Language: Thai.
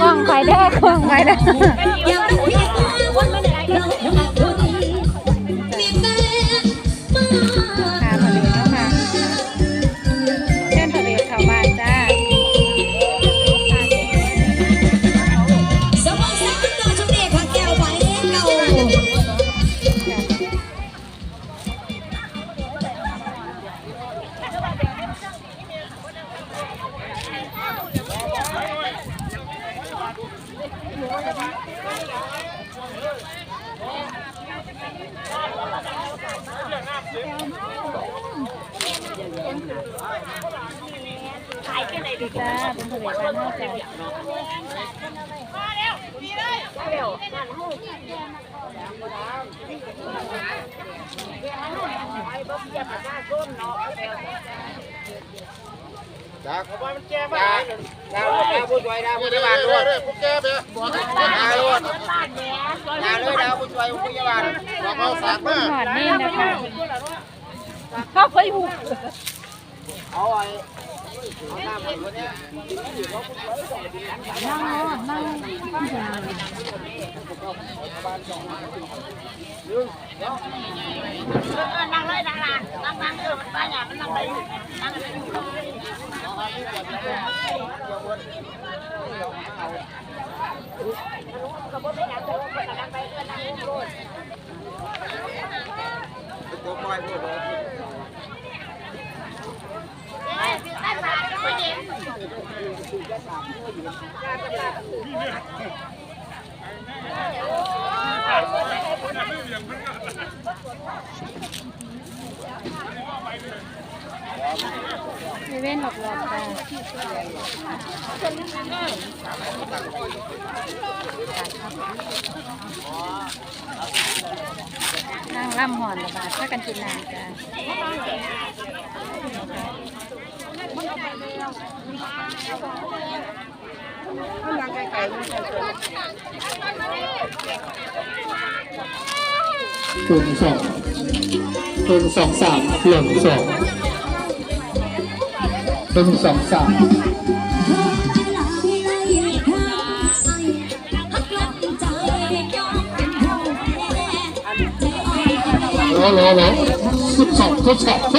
กล้องไปได้อกล้องไปเด้ จ้าเป็นทะเลบ้านเฮาจ้าดาวดาวดาวผู้ช่วยดาวผู้ช่วยบ้านด้วยผู้แก่เบ้ดาวด้วยดาว เลยดาวผู้ช่วยผู้ช่วยบ้านเราเอาสากมาหอดนี่นะคะเข้าไปหูเอาไอ้เอาหน้าผมคนนี้นั่งรอดนั่งนั่งเลยนั่งล่ะนั่งนั่งเออมันป้าอย่างมันนั่งไหนนั่งเลยตัวป ล่อยพูดเลยมีเว้นหลอกหลอกจ้า นั่งล่ำหอนระบาดถ้ากันกินนานจ้าศูนย์สองศูนย์สองสามหนึ่งสองหนึ่งสองสาม โอ้โหโหทดสอบท